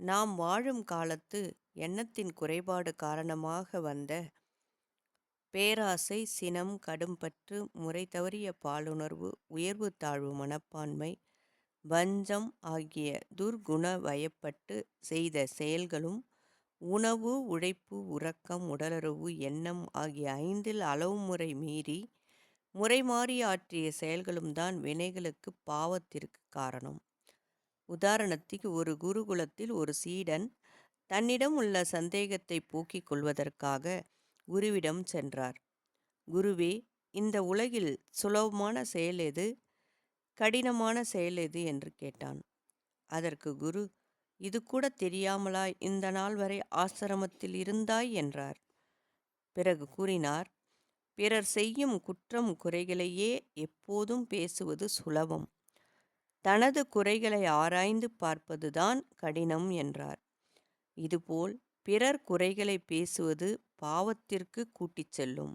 நாம் வாழும் காலத்து எண்ணத்தின் குறைபாடு காரணமாக வந்த பேராசை சினம் கடும்பற்று முறை தவறிய பாலுணர்வு உயர்வு தாழ்வு மனப்பான்மை வஞ்சம் ஆகிய துர்குண வயப்பட்டு செய்த செயல்களும் உணவு உழைப்பு உறக்கம் உடலுறவு எண்ணம் ஆகிய ஐந்தில் அளவு முறை மீறி முறை மாறி ஆற்றிய செயல்களும் தான் வினைகளுக்கு பாவத்திற்கு காரணம். உதாரணத்துக்கு ஒரு குருகுலத்தில் ஒரு சீடன் தன்னிடம் உள்ள சந்தேகத்தை போக்கிக் கொள்வதற்காக குருவிடம் சென்றார். குருவே இந்த உலகில் சுலபமான செயல் எது? கடினமான செயல் எது? என்று கேட்டான். அதற்கு குரு இது கூட தெரியாமலாய் இந்த நாள் வரை ஆசிரமத்தில் இருந்தாய் என்றார். பிறகு கூறினார் பிறர் செய்யும் குற்றம் குறைகளையே எப்போதும் பேசுவது சுலபம். தனது குறைகளை ஆராய்ந்து பார்ப்பதுதான் கடினம் என்றார். இதுபோல் பிறர் குறைகளை பேசுவது பாவத்திற்கு கூட்டிச் செல்லும்.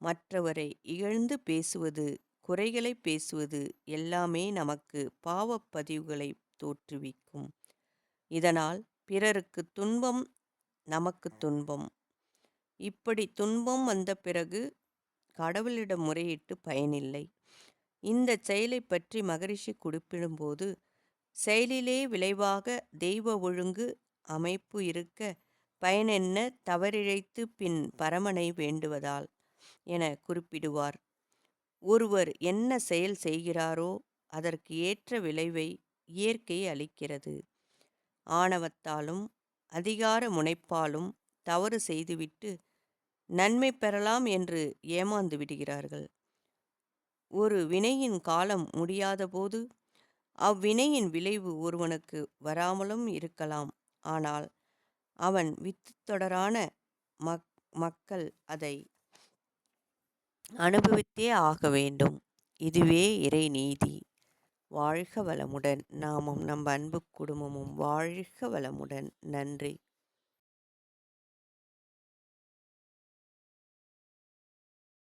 மற்றவரை இகழ்ந்து பேசுவது குறைகளை பேசுவது எல்லாமே நமக்கு பாவப்பதிவுகளை தோற்றுவிக்கும். இதனால் பிறருக்கு துன்பம் நமக்கு துன்பம். இப்படி துன்பம் வந்த பிறகு கடவுளிடம் முறையிட்டு பயனில்லை. இந்த செயலை பற்றி மகரிஷி குறிப்பிடும்போது செயலிலே விளைவாக தெய்வ ஒழுங்கு அமைப்பு இருக்க பயனென்ன தவறிழைத்து பின் பரமனை வேண்டுவதால் என குறிப்பிடுவார். ஒருவர் என்ன செயல் செய்கிறாரோ அதற்கு ஏற்ற விளைவை இயற்கை அளிக்கிறது. ஆணவத்தாலும் அதிகார முனைப்பாலும் தவறு செய்துவிட்டு நன்மை பெறலாம் என்று ஏமாந்து விடுகிறார்கள். ஒரு வினையின் காலம் முடியாதபோது அவ்வினையின் விளைவு ஒருவனுக்கு வராமலும் இருக்கலாம். ஆனால் அவன் வித்து தொடரான மக் மக்கள் அதை அனுபவித்தே ஆக வேண்டும். இதுவே இறை நீதி. வாழ்க வளமுடன். நாமும் நம் அன்பு குடும்பமும் வாழ்க வளமுடன். நன்றி.